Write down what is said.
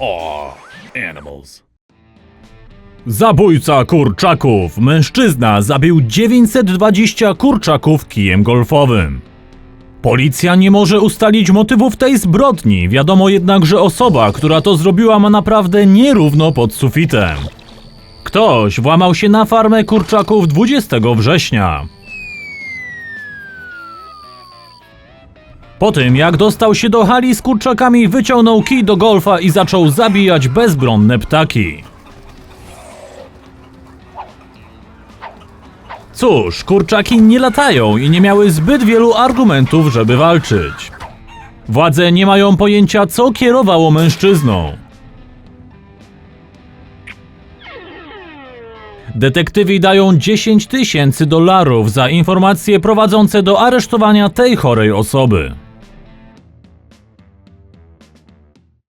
Aw, animals. Zabójca kurczaków. Mężczyzna zabił 920 kurczaków kijem golfowym. Policja nie może ustalić motywów tej zbrodni. Wiadomo jednak, że osoba, która to zrobiła, ma naprawdę nierówno pod sufitem. Ktoś włamał się na farmę kurczaków 20 września. Po tym, jak dostał się do hali z kurczakami, wyciągnął kij do golfa i zaczął zabijać bezbronne ptaki. Cóż, kurczaki nie latają i nie miały zbyt wielu argumentów, żeby walczyć. Władze nie mają pojęcia, co kierowało mężczyzną. Detektywi dają 10 tysięcy dolarów za informacje prowadzące do aresztowania tej chorej osoby.